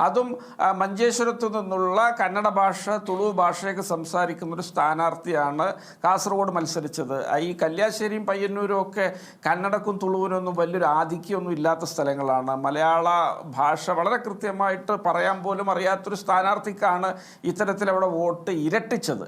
അതും മഞ്ചേശ്വരത്തു നിന്നുള്ള കന്നഡ ഭാഷ തുളു ഭാഷയൊക്കെ സംസാരിക്കുന്ന ഒരു സ്ഥാനാർത്ഥിയാണ് കാസർഗോഡ് മത്സരിച്ചത്. ഈ കല്യാശ്ശേരിയും പയ്യന്നൂരും ഒക്കെ കന്നഡക്കും തുളുവിനൊന്നും വലിയൊരു ആധിക്യമൊന്നും ഇല്ലാത്ത സ്ഥലങ്ങളാണ്. മലയാള ഭാഷ വളരെ കൃത്യമായിട്ട് പറയാൻ പോലും അറിയാത്തൊരു സ്ഥാനാർത്ഥിക്കാണ് ഇത്തരത്തിൽ അവിടെ വോട്ട് ഇരട്ടിച്ചത്.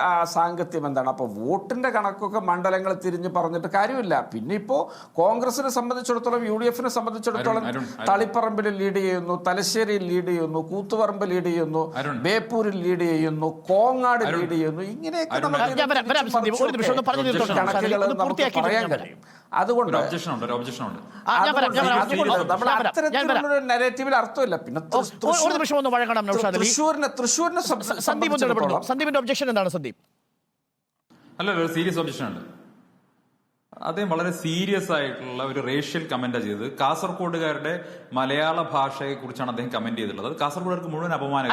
ആ, സാങ്കത്യം എന്താണ്? അപ്പോൾ വോട്ടിന്റെ കണക്കൊക്കെ മണ്ഡലങ്ങൾ തിരിഞ്ഞ് പറഞ്ഞിട്ട് കാര്യമില്ല. പിന്നെ ഇപ്പോ കോൺഗ്രസിനെ സംബന്ധിച്ചിടത്തോളം യു ഡി എഫിനെ സംബന്ധിച്ചിടത്തോളം. തളിപ്പറമ്പിൽ ലീഡ് ചെയ്യുന്നു തലശ്ശേരിയിൽ ലീഡ് ചെയ്യുന്നു കൂത്തുപറമ്പ് ലീഡ് ചെയ്യുന്നു. ബേപ്പൂരിൽ ലീഡ് ചെയ്യുന്നു കോങ്ങാട് ലീഡ് ചെയ്യുന്നു ഇങ്ങനെയൊക്കെ നമുക്ക്. കണക്കുകൾ ഒന്ന് നമുക്ക് പറയാൻ കഴിയും. അതുകൊണ്ട് നമ്മൾ അത്തരത്തിലുള്ള നെഗറ്റീവിൽ അർത്ഥമില്ല. പിന്നെ തൃശ്ശൂരിനെ തൃശ്ശൂരിനെ സന്ദീപിന്റെ ഒബ്ജക്ഷൻ എന്താണ് സന്ദീപ്? അല്ല ഒരു സീരിയസ് ഒബ്ജക്ഷൻ ഉണ്ട്. അദ്ദേഹം വളരെ സീരിയസ് ആയിട്ടുള്ള ഒരു റേഷ്യൽ കമന്റ് ചെയ്തത്. കാസർഗോഡുകാരുടെ മലയാള ഭാഷയെ കുറിച്ചാണ് അദ്ദേഹം കമന്റ് ചെയ്തിട്ടുള്ളത്. അത് കാസർഗോഡുകാർക്ക് മുഴുവൻ അപമാനം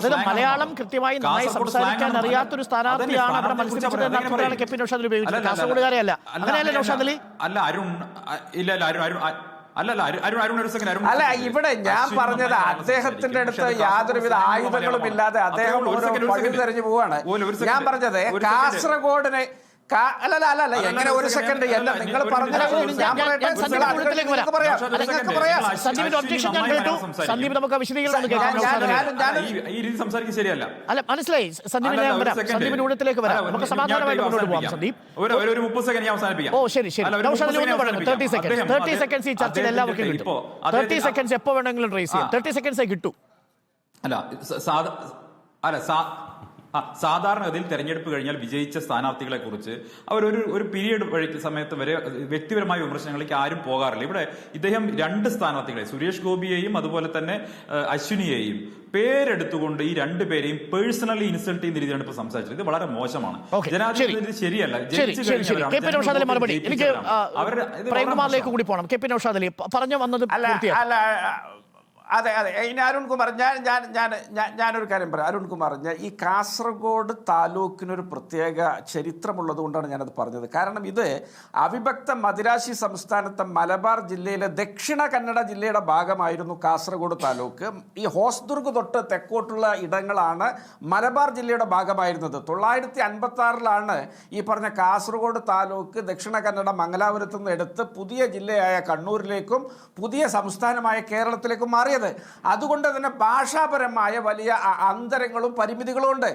അതായത് മലയാളം കൃത്യമായി സംസാരിക്കാൻ അറിയാത്തൊരു സ്ഥാനാർത്ഥിയാണ് അവിടെ മത്സരിച്ചത്. അല്ല അല്ല അരുൺ ഇല്ല ഇല്ല അരുൺ അരുൺ അ- അല്ല അല്ല അരുൺ അരുൺ അരുൺ ഒരു സെക്കൻഡ് അരുൺ അല്ല ഇവിടെ ഞാൻ പറഞ്ഞത് അദ്ദേഹത്തിന്റെ അടുത്ത് യാതൊരുവിധ ആയുധങ്ങളും ഇല്ലാതെ അദ്ദേഹം. തെരഞ്ഞു പോവാണ്. ഞാൻ പറഞ്ഞത്. കാസർഗോഡിനെ അല്ലല്ല എങ്ങനെ ഒരു സെക്കൻഡ് അല്ല, എന്നെ നിങ്ങൾ കേട്ടു. സന്ദീപ് നമുക്ക് വിശദീകരണം ശരിയല്ല. അല്ല മനസ്സിലായി. സന്ദീപിനെ വരാം. സന്ദീപിന്റെ ഊഴത്തിലേക്ക് വരാം. നമുക്ക് സമാധാനമായിട്ട് മുന്നോട്ട് പോകാം സന്ദീപ്. ഒരു മുപ്പത് സെക്കൻഡ് ഞാൻ അവസാനിപ്പിക്കാം. ഓ ശരി ശരി. അല്ല, ഒരു നൗഷാദ് 30 ഒന്ന് second പറഞ്ഞു ഞാൻ തേർട്ടി സെക്കൻഡ്സ് അദ്ദേഹം- തേർട്ടി സെക്കൻഡ്സ് ഈ ചർച്ചയിൽ എല്ലാവർക്കും ഇപ്പോ കിട്ടും. തേർട്ടി സെക്കൻഡ്സ് എപ്പോ വേണമെങ്കിലും റേസ് ചെയ്യാം. തേർട്ടി സെക്കൻഡ്സേ കിട്ടൂ. അല്ല അല്ല ആ, സാധാരണഗതിയിൽ തെരഞ്ഞെടുപ്പ് കഴിഞ്ഞാൽ വിജയിച്ച സ്ഥാനാർത്ഥികളെ കുറിച്ച് അവർ ഒരു ഒരു പീരീഡ് വഴി സമയത്ത് വരെ വ്യക്തിപരമായ വിമർശനങ്ങളിലേക്ക് ആരും പോകാറില്ല. ഇവിടെ ഇദ്ദേഹം രണ്ട് സ്ഥാനാർത്ഥികളെ സുരേഷ് ഗോപിയെയും അതുപോലെ തന്നെ അശ്വിനിയെയും പേരെടുത്തുകൊണ്ട് ഈ രണ്ടുപേരെയും പേഴ്സണലി ഇൻസൾട്ട് ചെയ്യുന്ന രീതിയാണ് ഇപ്പൊ സംസാരിച്ചത്. ഇത് വളരെ മോശമാണ്. ജനാധിപത്യത്തിൽ ശരിയല്ല. എനിക്ക് അവരുടെ പ്രേംകുമാറിലേക്ക് കൂടി പോകണം കെ പി നൌഷാദ് പറഞ്ഞു വന്നത് അല്ല അതെ അതെ. ഇനി അരുൺകുമാർ ഞാൻ ഞാൻ ഞാൻ ഞാനൊരു കാര്യം പറയാം. അരുൺകുമാർ ഞാൻ ഈ കാസർഗോഡ് താലൂക്കിനൊരു പ്രത്യേക ചരിത്രമുള്ളത് കൊണ്ടാണ് ഞാനത് പറഞ്ഞത്. കാരണം ഇത് അവിഭക്ത മദിരാശി സംസ്ഥാനത്തെ മലബാർ ജില്ലയിലെ ദക്ഷിണ കന്നഡ ജില്ലയുടെ ഭാഗമായിരുന്നു കാസർഗോഡ് താലൂക്ക്. ഈ ഹോസ്ദുർഗ് തൊട്ട് തെക്കോട്ടുള്ള ഇടങ്ങളാണ് മലബാർ ജില്ലയുടെ ഭാഗമായിരുന്നത്. തൊള്ളായിരത്തി അൻപത്തി ആറിലാണ് ഈ പറഞ്ഞ കാസർഗോഡ് താലൂക്ക് ദക്ഷിണ കന്നഡ മംഗലാപുരത്ത് നിന്ന് എടുത്ത് പുതിയ ജില്ലയായ കണ്ണൂരിലേക്കും പുതിയ സംസ്ഥാനമായ കേരളത്തിലേക്കും മാറിയത്. അതുകൊണ്ട് തന്നെ ഭാഷാപരമായ വലിയ അന്തരങ്ങളും പരിമിതികളും ഉണ്ട്.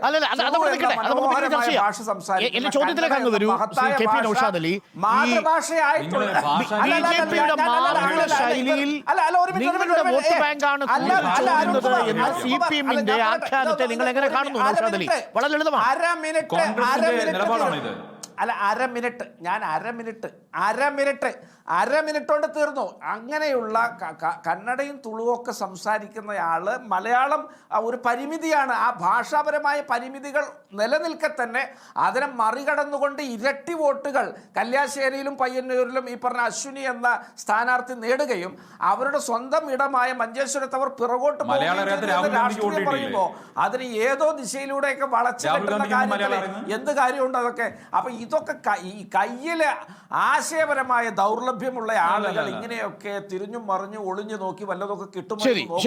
ഭാഷ സംസാരിക്കുന്ന എന്റെ ചോദ്യത്തിലേക്ക് അങ്ങ് കന്നഡ വരൂ. എന്ന മഹത്തായ ശ്രീ കെ പി ഭാഷ നൗഷാദ് അലി. ഈ മാതൃഭാഷയായിട്ടുള്ള നിങ്ങളുടെ ഭാഷ- അല്ല, അല്ല, അല്ല, ബിജെപിയുടെ ഞാൻ- അല്ല, അല്ല, മാതൃ അല്ല, ശൈലിയിൽ അല്ല, അല്ല, ഒരു മിനിറ്റ്, ഒരു നിങ്ങളുടെ മിനിറ്റ്, വോട്ട് ഏ, ബാങ്കാണ് അല്ല, അല്ല, ചോരുന്നത് അരുൺകുമാർ, എന്ന് അരുൺകുമാർ, സി പി എമ്മിന്റെ അല്ല, ഞാൻ ആഖ്യാനത്തെ പറയട്ടെ, നിങ്ങൾ എങ്ങനെ കാണുന്നു അര നൗഷാദ് അലി മിനിറ്റ്. വളരെ ലളിതമാണ് ഇത്? അല്ല അര മിനിറ്റ്. ഞാൻ അര മിനിറ്റ്. അര മിനിറ്റ്. അര മിനിറ്റ് കൊണ്ട് തീർന്നു. അങ്ങനെയുള്ള കന്നഡയും തുളുവൊക്കെ സംസാരിക്കുന്നയാൾ മലയാളം ഒരു പരിമിതിയാണ്. ആ ഭാഷാപരമായ പരിമിതികൾ നിലനിൽക്കെ തന്നെ അതിനെ മറികടന്നുകൊണ്ട് ഇരട്ടി വോട്ടുകൾ കല്യാശ്ശേരിയിലും പയ്യന്നൂരിലും ഈ പറഞ്ഞ അശ്വിനി എന്ന സ്ഥാനാർത്ഥി നേടുകയും അവരുടെ സ്വന്തം ഇടമായ മഞ്ചേശ്വരത്ത് അവർ പിറകോട്ട് രാഷ്ട്രീയം പറയുമ്പോൾ അതിന് ഏതോ ദിശയിലൂടെയൊക്കെ വളച്ചു കാര്യങ്ങൾ കെട്ടുന്ന ഗാന്ധിക്ക് കാര്യത്തിൽ എന്ത് കാര്യമുണ്ട് അതൊക്കെ. അപ്പൊ ഇതൊക്കെ ഈ കയ്യിൽ ആശയപരമായ ദൗർലഭ്യമുള്ള ആളുകൾ. ഇങ്ങനെയൊക്കെ തിരിഞ്ഞും മറിഞ്ഞും ഒളിഞ്ഞു നോക്കി വല്ലതൊക്കെ കിട്ടുമോ നോക്കും.